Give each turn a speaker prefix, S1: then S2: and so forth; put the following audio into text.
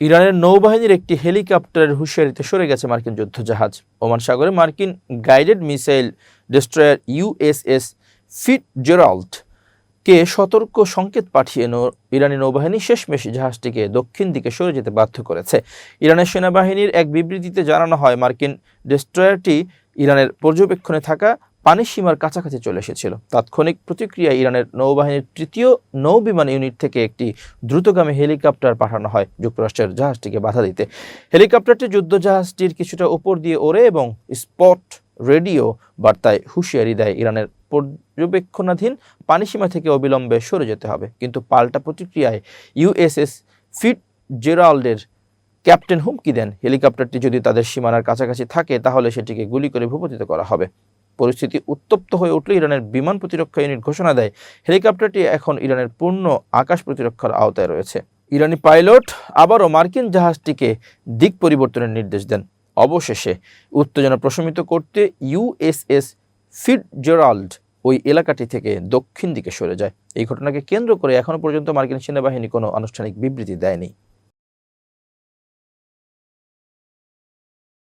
S1: ইরানের নৌবাহিনীর একটি হেলিকপ্টারের হুঁশিয়ারিতে সরে গেছে মার্কিন যুদ্ধজাহাজ। ওমান সাগরে মার্কিন guided missile destroyer USS Fitzgerald কে সতর্ক সংকেত পাঠিয়ে ইরানি নৌবাহিনী শেষমেশ জাহাজটিকে দক্ষিণ দিকে সরে যেতে বাধ্য করেছে। ইরানের সেনাবাহিনীর এক বিবৃতিতে জানানো হয়, মার্কিন ডেস্ট্রয়ারটি ইরানের পর্যবেক্ষণে থাকা পানির সীমার কাছাকাছি চলে এসেছিল। তাৎক্ষণিক প্রতিক্রিয়ায় ইরানের নৌবাহিনীর তৃতীয় নৌবিমান ইউনিট থেকে একটি দ্রুতগামী হেলিকপ্টার পাঠানো হয় যুক্তরাষ্ট্রের জাহাজটিকে বাধা দিতে। হেলিকপ্টারটি যুদ্ধজাহাজটির কিছুটা উপর দিয়ে ওড়ে এবং স্পট রেডিও বার্তায় হুঁশিয়ারি দেয় ইরানের পর্যবেক্ষণাধীন পানিসীমা থেকে অবিলম্বে সরে যেতে হবে। কিন্তু পাল্টা প্রতিক্রিয়ায় ইউএসএস ফিট জেরাল্ডের ক্যাপ্টেন হুমকি দেন। হেলিকপ্টারটি যদি তাদের সীমানার কাছাকাছি থাকে, তাহলে সেটিকে গুলি করে ভূপতিত করা হবে। পরিস্থিতি উত্তপ্ত হয়ে উঠলে ইরানের বিমান প্রতিরক্ষা ইউনিট ঘোষণা দেয়। হেলিকপ্টারটি এখন ইরানের পূর্ণ আকাশ প্রতিরক্ষার আওতায় রয়েছে। ইরানি পাইলট আবারও মার্কিন জাহাজটিকে দিক পরিবর্তনের নির্দেশ দেন। অবশেষে উত্তেজনা প্রশমিত করতে ইউএসএস ফিট জেরাল্ড ওই এলাকাটি থেকে দক্ষিণ দিকে সরে যায়। এই ঘটনাকে কেন্দ্র করে এখনও পর্যন্ত মার্কিন সেনাবাহিনী কোনো আনুষ্ঠানিক বিবৃতি দেয়নি।